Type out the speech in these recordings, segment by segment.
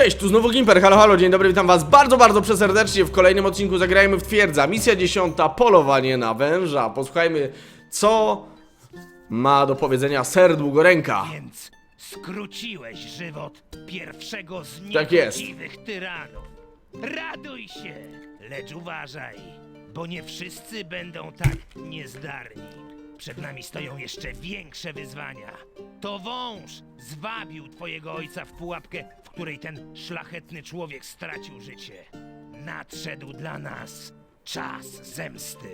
Cześć, tu znowu Gimper, halo halo, dzień dobry, witam was bardzo, bardzo przeserdecznie w kolejnym odcinku Zagrajmy w Twierdza, misja dziesiąta, polowanie na węża. Posłuchajmy, co ma do powiedzenia ser długoręka. Więc skróciłeś żywot pierwszego z Tak niegodziwych tyranów. Raduj się, lecz uważaj, bo nie wszyscy będą tak niezdarni. Przed nami stoją jeszcze większe wyzwania. To wąż zwabił twojego ojca w pułapkę, w której ten szlachetny człowiek stracił życie. Nadszedł dla nas czas zemsty.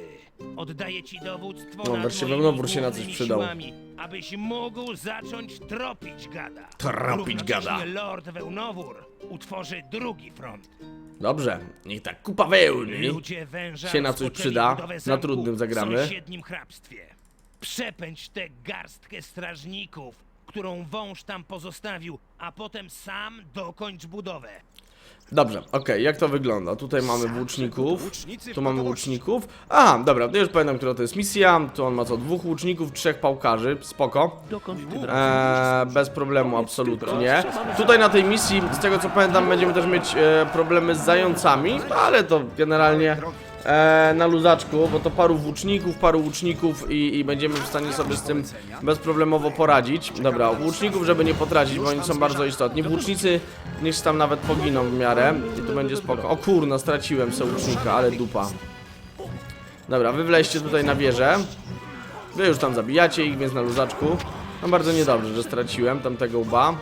Oddaję ci dowództwo No, nad wreszcie moimi się na coś głównymi przydał. siłami, abyś mógł zacząć tropić gada. Tropić gada. Równocześnie Lord Wełnowór utworzy drugi front. Dobrze, niech tak kupa. Ludzie węża się na coś rozpoczęli przyda. budowę Na zamku trudnym w zagramy. sąsiednim hrabstwie. Przepędź tę garstkę strażników, którą wąż tam pozostawił, a potem sam dokończ budowę. Dobrze, okej, jak to wygląda? Tutaj mamy włóczników, tu mamy łuczników. Aha, dobra, to już pamiętam, która to jest misja. Tu on ma co, dwóch łuczników, trzech pałkarzy, spoko. Eee, bez problemu, absolutnie. Tutaj na tej misji, z tego co pamiętam, będziemy też mieć e, problemy z zającami, no ale to generalnie e, na luzaczku, bo to paru włóczników, paru łuczników i, i będziemy w stanie sobie z tym bezproblemowo poradzić. Dobra, łuczników, żeby nie potracić, bo oni są bardzo istotni. Włócznicy niech tam nawet poginą w miarę i tu będzie spoko. O kurna, straciłem se łucznika, ale dupa. Dobra, wy wleźcie tutaj na wieżę. Wy już tam zabijacie ich, więc na luzaczku. No bardzo niedobrze, że straciłem tamtego łba.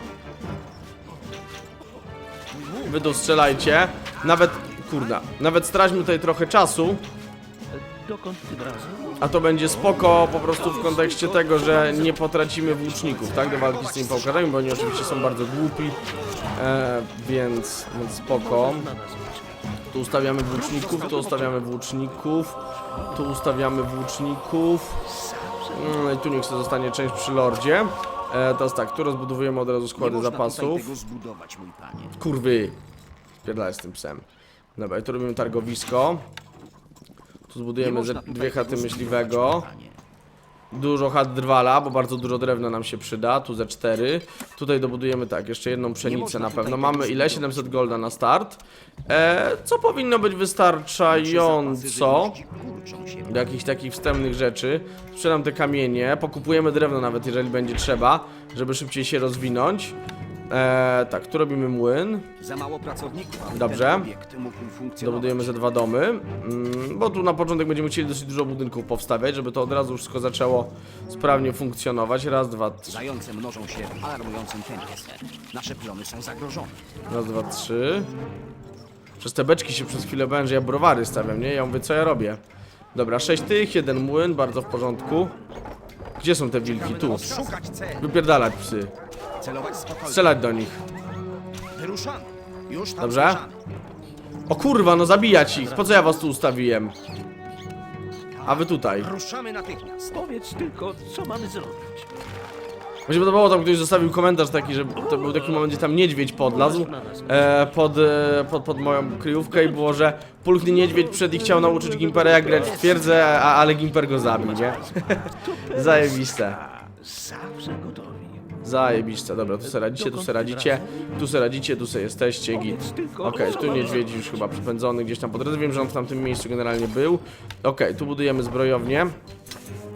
Wy tu strzelajcie. Nawet, kurna, nawet straćmy tutaj trochę czasu. Dokąd tym razem? A to będzie spoko po prostu w kontekście tego, że nie potracimy włóczników, tak? Do walki z tymi pałkarzami, bo oni oczywiście są bardzo głupi. E, więc, więc spoko. Tu ustawiamy włóczników, tu ustawiamy włóczników, tu ustawiamy włóczników. No i tu niech sobie zostanie część przy lordzie. E, teraz tak, tu rozbudowujemy od razu składy zapasów. Kurwy! Spierdalaj z tym psem. Dobra, i tu robimy targowisko. Tu zbudujemy ze dwie chaty myśliwego. Dużo chat drwala, bo bardzo dużo drewna nam się przyda. Tu ze cztery. Tutaj dobudujemy tak, jeszcze jedną pszenicę na pewno. Mamy ile? 700 golda na start. E, co powinno być wystarczająco do jakichś takich wstępnych rzeczy. Sprzedam te kamienie, pokupujemy drewno nawet jeżeli będzie trzeba, żeby szybciej się rozwinąć. E, tak, tu robimy młyn. Za mało pracowników, aby Dobrze. ten obiekt mógł funkcjonować. Dobudujemy ze dwa domy, mm, bo tu na początek będziemy chcieli dosyć dużo budynków powstawiać, żeby to od razu wszystko zaczęło sprawnie funkcjonować. Raz, dwa, trzy. Zające mnożą się w alarmującym tempie. Nasze plony są zagrożone. Raz, dwa, trzy. Przez te beczki się przez chwilę bałem, że ja browary stawiam, nie? Ja mówię, co ja robię. Dobra, sześć tych, jeden młyn, bardzo w porządku. Gdzie są te wilki? Tu. Wypierdalać psy. Strzelać do nich. Dobrze. O kurwa, no zabijać ich. Po co ja was tu ustawiłem? A wy tutaj. Ruszamy natychmiast. Powiedz tylko, co mamy zrobić. Mi się podobało, tam ktoś zostawił komentarz taki, że to był taki moment, gdzie tam niedźwiedź podlazł e, pod, e, pod, pod moją kryjówkę i było, że pulchny niedźwiedź przed i chciał nauczyć Gimpera jak grać w twierdzę, a, ale Gimper go zabił, nie? Zajebiste. Zawsze gotowi. Zajebiste, dobra, tu se radzicie, tu se radzicie, tu se radzicie, tu se jesteście, git. Okej, tu niedźwiedź już chyba przypędzony gdzieś tam po drodze, wiem, że on w tamtym miejscu generalnie był. Okej, tu budujemy zbrojownię.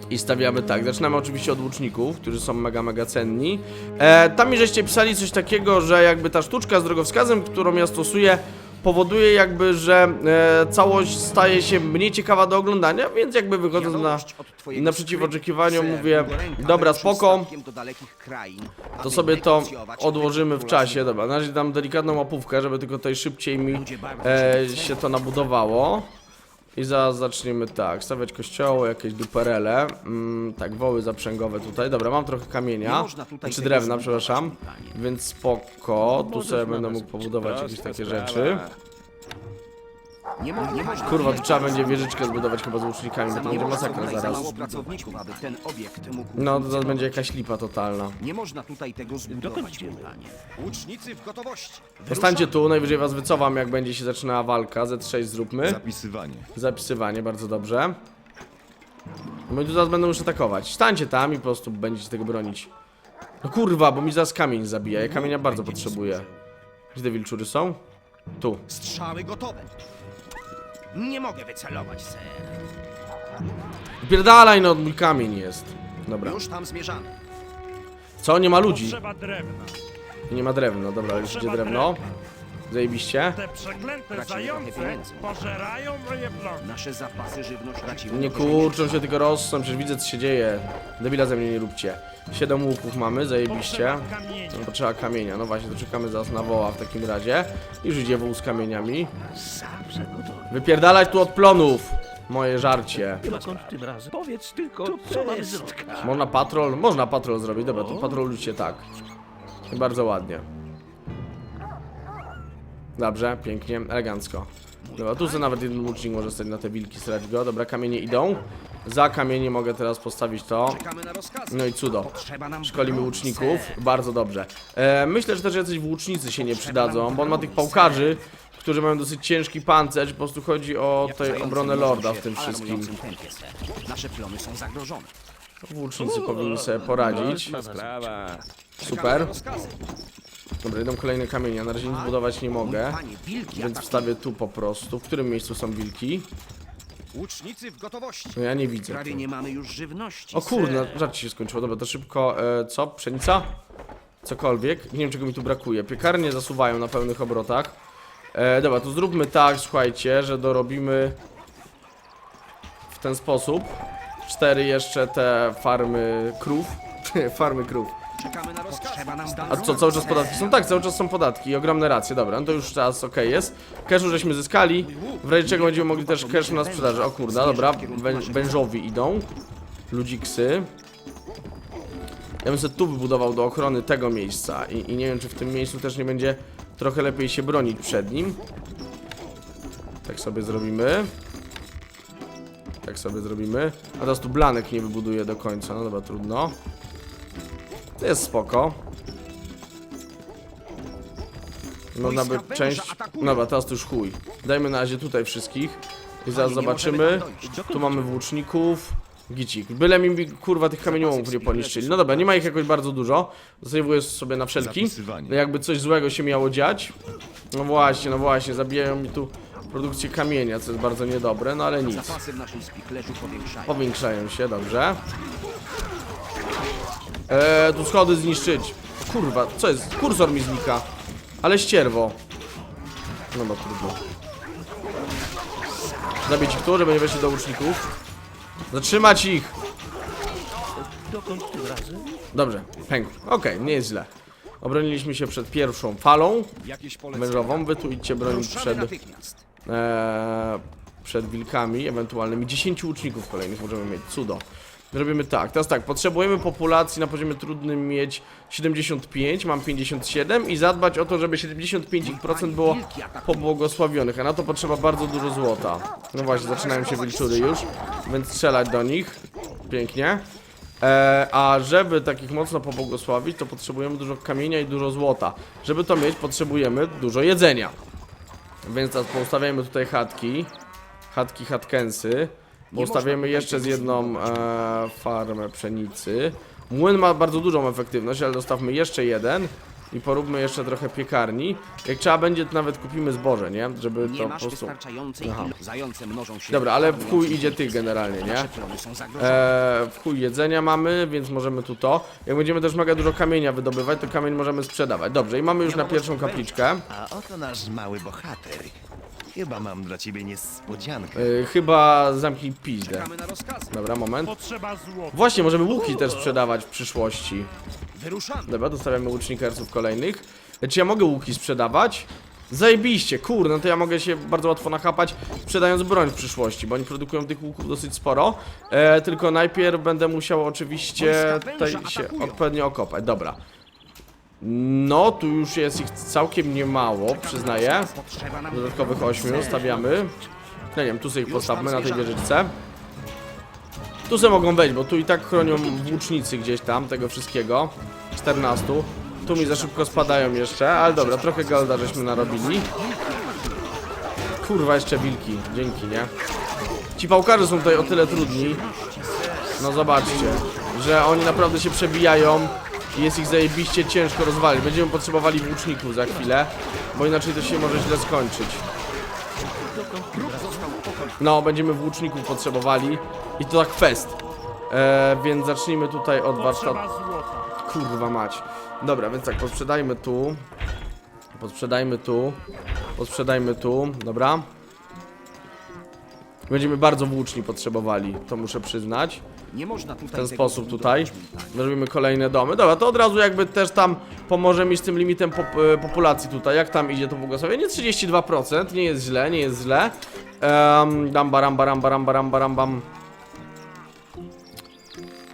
I stawiamy tak, zaczynamy oczywiście od łuczników, którzy są mega, mega cenni. E, tam mi żeście pisali coś takiego, że jakby ta sztuczka z drogowskazem, którą ja stosuję, powoduje jakby, że e, całość staje się mniej ciekawa do oglądania, więc jakby wychodząc na, naprzeciw Ser mówię, dobra, spoko, to sobie to odłożymy w czasie. Dobra, na razie dam delikatną łapówkę, żeby tylko tutaj szybciej mi e, się to nabudowało. I zaraz zaczniemy tak, stawiać kościoły, jakieś duperele, mm, tak, woły zaprzęgowe tutaj. Dobra, mam trochę kamienia, czy tego drewna, przepraszam, więc spoko, tu sobie będę mógł pobudować jakieś takie rzeczy. Nie, mo- nie można Kurwa, tu trzeba będzie wieżyczkę zbudować chyba z łucznikami, bo to będzie masakra zaraz. pracowników, aby ten obiekt mógł No, to będzie jakaś lipa totalna. Nie można tutaj tego zbudować, idziemy? mój panie. Łucznicy w gotowości. Zostańcie tu, najwyżej was wycofam, jak będzie się zaczynała walka. Z6 zróbmy. Zapisywanie. Zapisywanie, bardzo dobrze. Bo tu zaraz będą już atakować. Stańcie tam i po prostu będziecie tego bronić. No kurwa, bo mi zaraz kamień zabija. Ja kamienia bardzo potrzebuję. Gdzie te wilczury są? Tu. Strzały gotowe. Nie mogę wycelować, ser. Pierdalaj, no mój kamień jest. Dobra. Już tam zmierzamy. Co? Nie ma ludzi. Potrzeba drewna. Nie ma drewna. Dobra, już idzie drewno. Zajebiście. Te przeklęte trochę zające pieniędzy. pożerają moje bloki. Nasze zapasy żywności. Nie kurczą się, tylko rosną, przecież widzę co się dzieje. Debila ze mnie nie róbcie. Siedem łuków mamy, zajebiście. Potrzeba kamienia. No potrzeba kamienia, no właśnie, to czekamy zaraz na woła w takim razie. Już idzie wół z kamieniami. Zawsze gotowy. Wypierdalać tu od plonów! Moje żarcie. Dokąd tym razem? Powiedz tylko, co mamy zrobić. Można patrol? Można patrol zrobić, dobra, to patrolujcie tak. I bardzo ładnie. Dobrze, pięknie, elegancko. Dobra, tu sobie nawet jeden łucznik może stać na te wilki, srać go. Dobra, kamienie idą. Za kamienie mogę teraz postawić to. Czekamy na rozkazy. No i cudo. Szkolimy łuczników, bardzo dobrze. E, myślę, że też jacyś włócznicy się nie przydadzą, bo on ma tych pałkarzy, którzy mają dosyć ciężki pancerz. Po prostu chodzi o tę obronę lorda w tym wszystkim. alarmującym tempie, ser. Nasze plony są zagrożone. Włócznicy powinni sobie poradzić. Super. Dobra, idą kolejne kamienie. Na razie nic budować nie mogę, więc wstawię tu po prostu. W którym miejscu są wilki? Łucznicy w gotowości. No ja nie widzę. Prawie Tu. nie mamy już żywności. O kurde, żarcie się skończyło. Dobra, to szybko. E, co? Pszenica? Cokolwiek. Nie wiem, czego mi tu brakuje. Piekarnie zasuwają na pełnych obrotach. E, dobra, to zróbmy tak, słuchajcie, że dorobimy w ten sposób. Cztery jeszcze te farmy krów. farmy krów. A co, cały czas podatki są? Tak, cały czas są podatki ogromne racje, dobra, no to już czas, okej jest. Cashu żeśmy zyskali, w razie czego będziemy mogli też cash na sprzedaży. O kurde, dobra, wę wężowi idą. Ludziksy. Ja bym sobie tu wybudował do ochrony tego miejsca i, i nie wiem, czy w tym miejscu też nie będzie trochę lepiej się bronić przed nim. Tak sobie zrobimy. Tak sobie zrobimy. A teraz tu blanek nie wybuduję do końca, no dobra, trudno. To jest spoko. Można by część... Dobra, teraz to już chuj. Dajmy na razie tutaj wszystkich. I zaraz zobaczymy. Tu mamy włóczników. Gicik. Byle mi kurwa tych kamieniołomów nie poniszczyli. No dobra, nie ma ich jakoś bardzo dużo. Zasejwuję sobie na wszelki. No jakby coś złego się miało dziać. No właśnie, no właśnie, zabijają mi tu produkcję kamienia, co jest bardzo niedobre, no ale nic. Powiększają się, dobrze. Eee, tu schody zniszczyć. Kurwa, co jest? Kursor mi znika. Ale ścierwo. No no, trudno. Zabić ich tu, żeby nie weszli do łuczników. Zatrzymać ich! Dokąd tym razem? Dobrze, pękł. Okej, nie jest źle. Obroniliśmy się przed pierwszą falą Jakieś polecenia? wężową. Wy tu idźcie bronić Ruszamy przed, natychmiast. e, przed wilkami ewentualnymi. 10 łuczników kolejnych możemy mieć. Cudo. Robimy tak, teraz tak, potrzebujemy populacji na poziomie trudnym mieć 75, mam 57 i zadbać o to, żeby 75% było pobłogosławionych, a na to potrzeba bardzo dużo złota. No właśnie, zaczynają się wilczury już, więc strzelać do nich. Pięknie. E, a żeby takich mocno pobłogosławić, to potrzebujemy dużo kamienia i dużo złota. Żeby to mieć, potrzebujemy dużo jedzenia. Więc teraz poustawiamy tutaj chatki. Chatki, chatkensy. Poustawiamy jeszcze z jedną e, farmę pszenicy. Młyn ma bardzo dużą efektywność, ale dostawmy jeszcze jeden. I poróbmy jeszcze trochę piekarni. Jak trzeba będzie, to nawet kupimy zboże, nie? Żeby Nie to po prostu... Aha. ilości. Zające mnożą się. Dobra, ale w chuj idzie tych generalnie, nie? Eee, w chuj jedzenia mamy, więc możemy tu to. Jak będziemy też mega dużo kamienia wydobywać, to kamień możemy sprzedawać. Dobrze, i mamy już na pierwszą kapliczkę. A oto nasz mały bohater. Chyba mam dla ciebie niespodziankę. Eee, chyba zamknij pizdę. Czekamy na rozkazy. Dobra, moment. Potrzeba złota. Właśnie, możemy łuki też sprzedawać w przyszłości. Wyruszamy. Dobra, dostawiamy łucznikerców kolejnych. E, Czy ja mogę łuki sprzedawać? Zajebiście, kurde, no to ja mogę się bardzo łatwo nachapać sprzedając broń w przyszłości, bo oni produkują tych łuków dosyć sporo. E, tylko najpierw będę musiał oczywiście tutaj się odpowiednio okopać. Dobra. No, tu już jest ich całkiem niemało, przyznaję. Dodatkowych ośmiu stawiamy. No nie wiem, tu sobie ich postawmy na tej wieżyczce. Tu sobie mogą wejść, bo tu i tak chronią włócznicy gdzieś tam, tego wszystkiego. 14. Tu mi za szybko spadają jeszcze, ale dobra, trochę golda żeśmy narobili. Kurwa, jeszcze wilki, dzięki, nie? Ci pałkarze są tutaj o tyle trudni. No zobaczcie, że oni naprawdę się przebijają jest ich zajebiście ciężko rozwalić. Będziemy potrzebowali włóczników za chwilę, bo inaczej to się może źle skończyć. No, będziemy włóczników potrzebowali i to tak fest. E, więc zacznijmy tutaj od warsztatu. Kurwa mać. Dobra, więc tak, posprzedajmy tu. Posprzedajmy tu. Posprzedajmy tu, dobra. Będziemy bardzo włóczni potrzebowali, to muszę przyznać. Nie można tutaj W ten sposób tutaj. Zrobimy kolejne domy. Dobra, to od razu jakby też tam pomoże mi z tym limitem pop e, populacji tutaj. Jak tam idzie to błogosławienie? 32%, nie jest źle, nie jest źle. Um, dam baram, baram, baram, baram, baram, bam.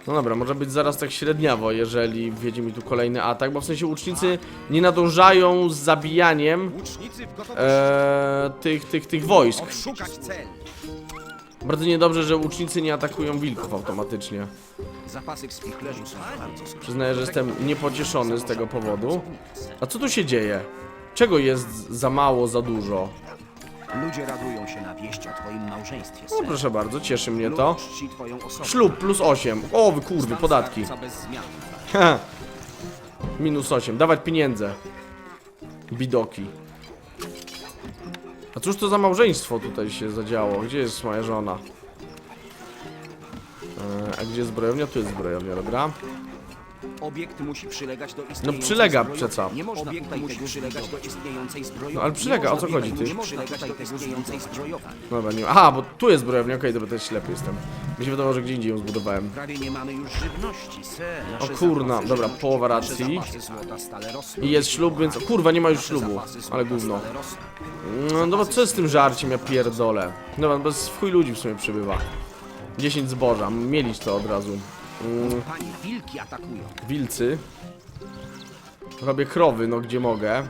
No dobra, może być zaraz tak średniawo, jeżeli wjedzie mi tu kolejny atak, bo w sensie łucznicy nie nadążają z zabijaniem e, tych, tych, tych wojsk. Bardzo niedobrze, że łucznicy nie atakują wilków automatycznie. Zapasy w spichlerzu są bardzo. Przyznaję, że jestem niepocieszony z tego powodu. A co tu się dzieje? Czego jest za mało, za dużo? Ludzie radują się na wieść o twoim małżeństwie, No proszę bardzo, cieszy mnie to. Lud czci twoją osobę. Ślub plus 8. O, wy kurwy, Stan podatki. bez zmian. Minus 8. Dawać pieniądze. Bidoki. A cóż to za małżeństwo tutaj się zadziało? Gdzie jest moja żona? E, a gdzie jest zbrojownia? Tu jest zbrojownia, dobra. Obiekt musi przylegać do istniejącej przylega zbrojowni. przeca. Nie można Obiekt tutaj musi przylegać do istniejącej zbrojowni. No, ale przylega, o co chodzi, ty? Nie można przylegać do istniejącej zbrojowni. Dobra, nie Aha, bo tu jest zbrojownia, okej, dobra, to jest ślepy jestem. Mi się wydawało, że gdzie indziej ją zbudowałem. Prawie nie mamy już żywności, ser. O kurna, dobra, połowa racji. I jest ślub, więc... O, kurwa, nie ma już ślubu. Ale gówno. No dobra, co jest z tym żarciem, ja pierdolę. Dobra, bez w chuj ludzi w sumie przybywa. 10 zboża, mielić to od razu. Mm, Panie, wilki atakują. wilcy. Robię krowy, no gdzie mogę.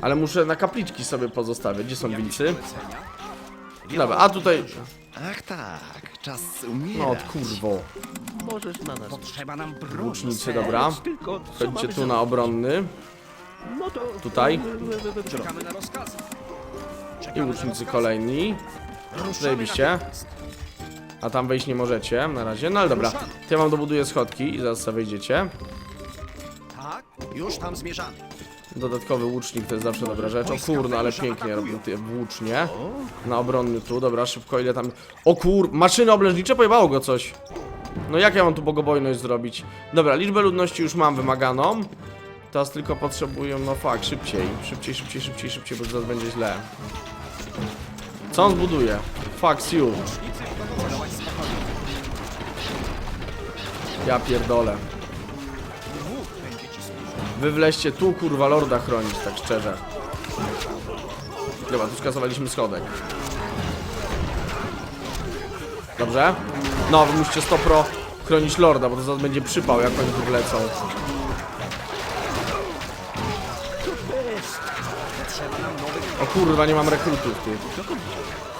Ale muszę na kapliczki sobie pozostawiać. Gdzie są wilcy? Polecenia? Dobra, a tutaj... Ach tak, czas umierać. No od kurwo. Możesz na nas. Potrzeba nam broni. Łucznicy, dobra. Tylko co Chodźcie mamy tu zrobić? na obronny. No to... Tutaj. Czekamy na rozkazy. I na łucznicy rozkazy. kolejni. Ruszamy Zajebiście. natychmiast. A tam wejść nie możecie na razie. No ale dobra. Ja wam dobuduję schodki i zaraz sobie wejdziecie. Tak, już tam zmierzamy. Dodatkowy łucznik to jest zawsze dobra rzecz. O kurno, ale pięknie robią te włócznie. Na obronny tu, dobra, szybko ile tam... O kur... Maszyny oblężnicze, pojebało go coś. No jak ja mam tu bogobojność zrobić? Dobra, liczbę ludności już mam wymaganą. Teraz tylko potrzebują, no fuck, szybciej. Szybciej, szybciej, szybciej, szybciej, bo zaraz będzie źle. Co on zbuduje? Fuck you. Ja pierdolę. Wy wleście tu, kurwa, lorda chronić, tak szczerze. Dobra, tu skasowaliśmy schodek. Dobrze? No, wy musicie 100 pro chronić lorda, bo to zaraz będzie przypał, jak oni tu wlecą. O kurwa, nie mam rekrutów, ty.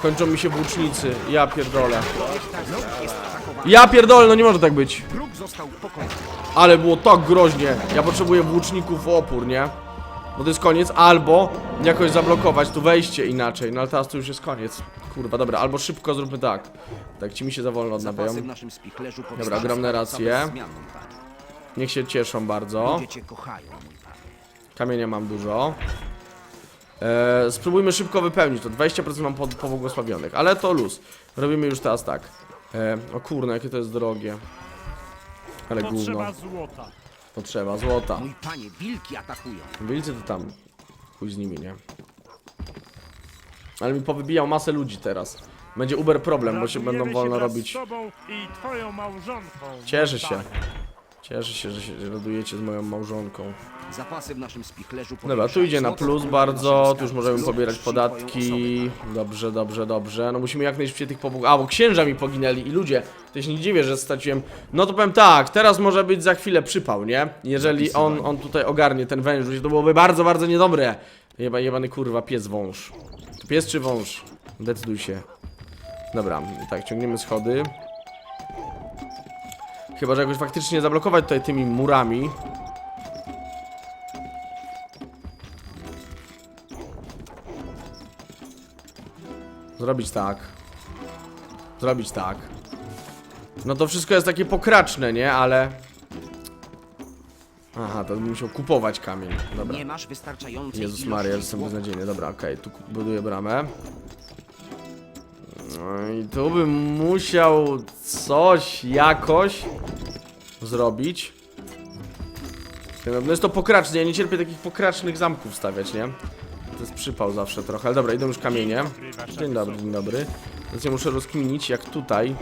Kończą mi się włócznicy, ja pierdolę. Ja pierdolę, no nie może tak być. Został pokonany. Ale było tak groźnie. Ja potrzebuję włóczników w opór, nie? Bo to jest koniec, albo jakoś zablokować tu wejście inaczej. No ale teraz to już jest koniec. Kurwa, dobra, albo szybko zróbmy tak. Tak, ci mi się za wolno odnawiają. Dobra, ogromne racje. Niech się cieszą bardzo. Kamienia mam dużo. Eee, spróbujmy szybko wypełnić to. 20% mam po- pobłogosławionych, ale to luz. Robimy już teraz tak. Eee, o kurna, jakie to jest drogie. Ale gówno. Potrzeba złota. Potrzeba złota. Mój panie, wilki atakują. Wilcy to tam. Chuj z nimi, nie? Ale mi powybijał masę ludzi teraz. Będzie uber problem, bo się Radujemy będą wolno robić. tobą i twoją małżonką. Cieszę się. Tak. Cieszę się, że się radujecie z moją małżonką. Zapasy w naszym spichlerzu Dobra, tu idzie na plus bardzo, tu już możemy pobierać podatki. Dobrze, dobrze, dobrze. No musimy jak najszybciej tych pobóg... A, bo księża mi poginęli i ludzie. To się nie dziwię, że straciłem... No to powiem tak, teraz może być za chwilę przypał, nie? Jeżeli on, on tutaj ogarnie ten węż, to byłoby bardzo, bardzo niedobre. Jeba, jebany kurwa, pies wąż. To pies czy wąż? Decyduj się. Dobra, tak, ciągniemy schody. Chyba, że jakoś faktycznie zablokować tutaj tymi murami. Zrobić tak. Zrobić tak. No to wszystko jest takie pokraczne, nie? Ale... Aha, to bym musiał kupować kamień. Dobra. Nie masz wystarczającej Jezus Maria, jestem beznadziejny. Dobra, okej, tu buduję bramę. No i tu bym musiał coś jakoś zrobić. No jest to pokraczne, ja nie cierpię takich pokracznych zamków stawiać, nie? To jest przypał zawsze trochę, ale dobra, idą już kamienie. Dzień dobry, dzień dobry. Więc ja muszę rozkminić, jak tutaj.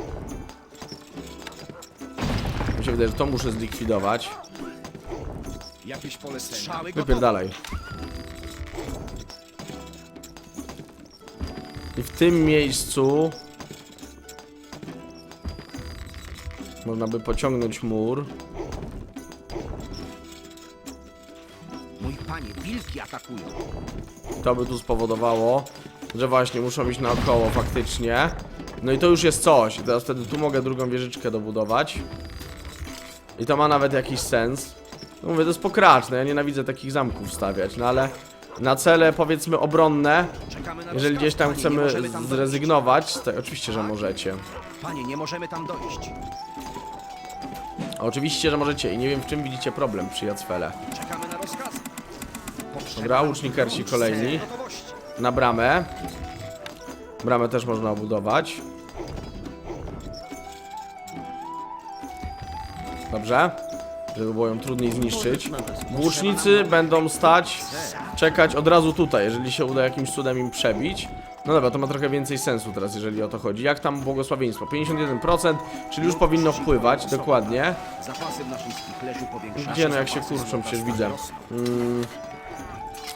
Mi się wydaje, że to muszę zlikwidować. Jakieś pole strzały Wypierdalaj. I w tym miejscu można by pociągnąć mur. Mój panie, wilki atakują. To by tu spowodowało, że właśnie muszą iść naokoło faktycznie. No i to już jest coś. I Teraz wtedy tu mogę drugą wieżyczkę dobudować. I to ma nawet jakiś sens. No mówię, to jest pokraczne, ja nienawidzę takich zamków stawiać, no ale na cele powiedzmy obronne, jeżeli gdzieś tam chcemy zrezygnować, to oczywiście, że możecie. Panie, nie możemy tam dojść. Oczywiście, że możecie i nie wiem w czym widzicie problem przy Jacfele. Czekamy na rozkaz. Dobra, łucznikersi kolejni. Na bramę. Bramę też można obudować. Dobrze. Żeby było ją trudniej zniszczyć. Włócznicy będą stać, czekać od razu tutaj, jeżeli się uda jakimś cudem im przebić. No dobra, to ma trochę więcej sensu teraz, jeżeli o to chodzi. Jak tam błogosławieństwo? 51%, czyli już powinno wpływać, dokładnie. Zapasy w naszym spichlerzu powiększają. Gdzie no, jak się kurczą, przecież widzę. Mm,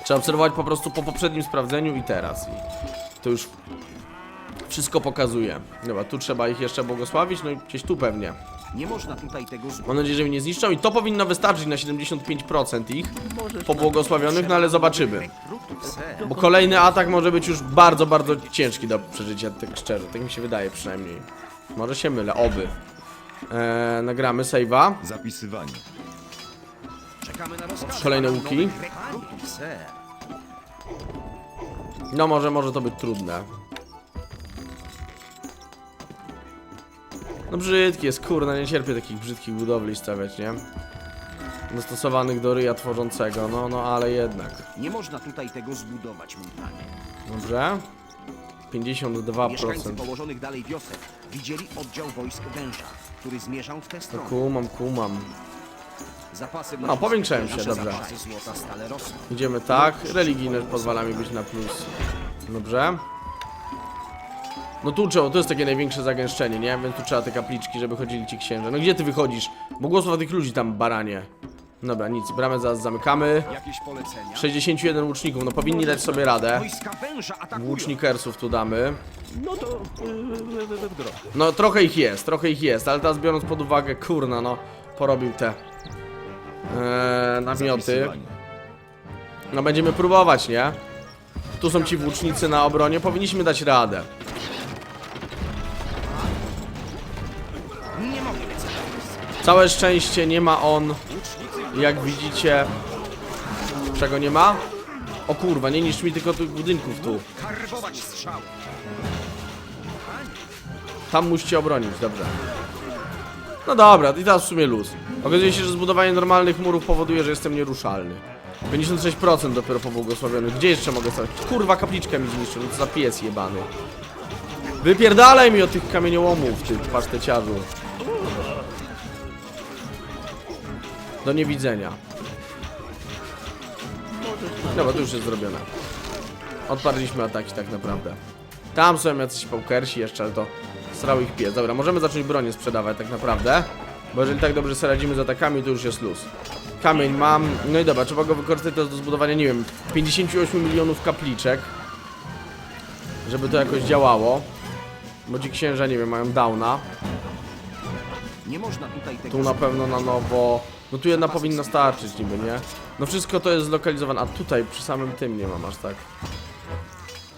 trzeba obserwować po prostu po poprzednim sprawdzeniu i teraz. I to już wszystko pokazuje. Dobra, tu trzeba ich jeszcze błogosławić, no i gdzieś tu pewnie. Nie można tutaj tego. Mam nadzieję, że mnie nie zniszczą i to powinno wystarczyć na 75% ich pobłogosławionych, no ale zobaczymy. Bo kolejny atak może być już bardzo, bardzo ciężki do przeżycia, tak szczerze, tak mi się wydaje przynajmniej. Może się mylę, oby. Eee, nagramy save'a. Zapisywanie. czekamy na rozkaz. Kolejne łuki. No może, może to być trudne. No brzydki jest, kurna, nie cierpię takich brzydkich budowli stawiać, nie? Dostosowanych do ryja tworzącego, no, no, ale jednak. Nie można tutaj tego zbudować, mój panie. Dobrze? 52%. Mieszkańcy położonych dalej wiosek widzieli oddział wojsk węża, który zmierzał w tę stronę. kumam, kumam. Zapasy No, naszym powiększałem się, dobrze. Zapasy złota stale rosną. Idziemy tak, religijność pozwala mi być na plus. Dobrze? No tu trzeba, to jest takie największe zagęszczenie, nie? Więc tu trzeba te kapliczki, żeby chodzili ci księża. No gdzie ty wychodzisz? Błogosław tych ludzi tam, baranie. Dobra, nic, bramę zaraz zamykamy. Jakieś polecenia? 61 łuczników, no powinni dać sobie radę. Łucznikersów tu damy. No to w, w grę. No trochę ich jest, trochę ich jest, ale teraz biorąc pod uwagę, kurna no, porobił te e, namioty. No będziemy próbować, nie? Tu są ci włócznicy na obronie, powinniśmy dać radę. Całe szczęście nie ma on, jak widzicie, czego nie ma? O kurwa, nie niszcz mi tylko tych budynków tu. Tam musicie obronić, dobrze. No dobra, i teraz w sumie luz. Okazuje się, że zbudowanie normalnych murów powoduje, że jestem nieruszalny. 56% dopiero pobłogosławionych. Gdzie jeszcze mogę stawić? Kurwa, kapliczkę mi zniszczył, co za pies jebany. Wypierdalaj mi od tych kamieniołomów, ty paszteciarzu. Do niewidzenia. Dobra, to już jest zrobione. Odparliśmy ataki tak naprawdę. Tam są jacyś pokersi jeszcze, ale to srał ich pies. Dobra, możemy zacząć bronię sprzedawać tak naprawdę. Bo jeżeli tak dobrze sobie radzimy z atakami, to już jest luz. Kamień mam. No i dobra, trzeba go wykorzystać do zbudowania, nie wiem, 58 milionów kapliczek. Żeby to jakoś działało. Bo ci księża, nie wiem, mają downa. Nie można tutaj tego Tu na pewno na nowo. No tu jedna powinna starczyć niby, nie? No wszystko to jest zlokalizowane, a tutaj przy samym tym nie mam aż tak.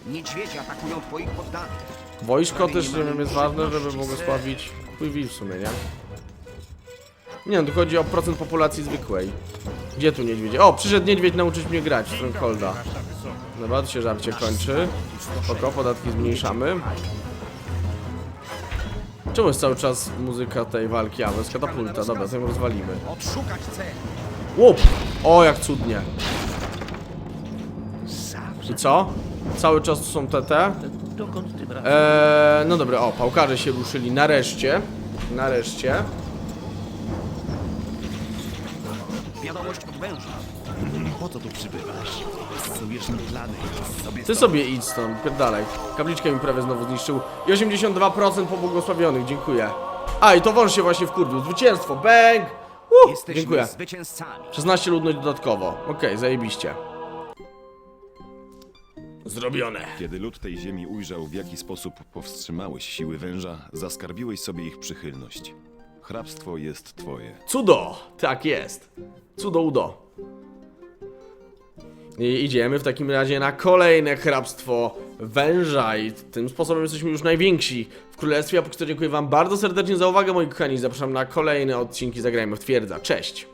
Niedźwiedzie atakują twoich poddanych. Wojsko też, nie wiem, jest ważne, żeby błogosławić chuj w sumie, nie? Nie, no tu chodzi o procent populacji zwykłej. Gdzie tu niedźwiedzie? O, przyszedł niedźwiedź nauczyć mnie grać w Strongholda. Dobra, tu się żarcie kończy. Spoko, podatki zmniejszamy. Czemu jest cały czas muzyka tej walki? A, to jest katapulta, dobra, to ją rozwalimy. Odszukać cel. Łup! O, jak cudnie. I co? Cały czas tu są TT. Dokąd razem? Eee, no dobra, o, pałkarze się ruszyli nareszcie. Nareszcie. Wiadomość od węża. Po co tu przybywasz? Psujesz mi plany. Sobie Ty sobie idź stąd, pierdalej. Kapliczkę mi prawie znowu zniszczył. I 82% pobłogosławionych, dziękuję. A, i to wąż się właśnie wkurwił. Zwycięstwo, bang! Uh, Jesteśmy dziękuję. zwycięzcami. 16 ludność dodatkowo. Okej, zajebiście. Zrobione. Kiedy lud tej ziemi ujrzał, w jaki sposób powstrzymałeś siły węża, zaskarbiłeś sobie ich przychylność. Hrabstwo jest twoje. Cudo! Tak jest. Cudo udo. I idziemy w takim razie na kolejne hrabstwo węża i tym sposobem jesteśmy już najwięksi w królestwie. A po co dziękuję wam bardzo serdecznie za uwagę moi kochani. Zapraszam na kolejne odcinki Zagrajmy w Twierdza. Cześć!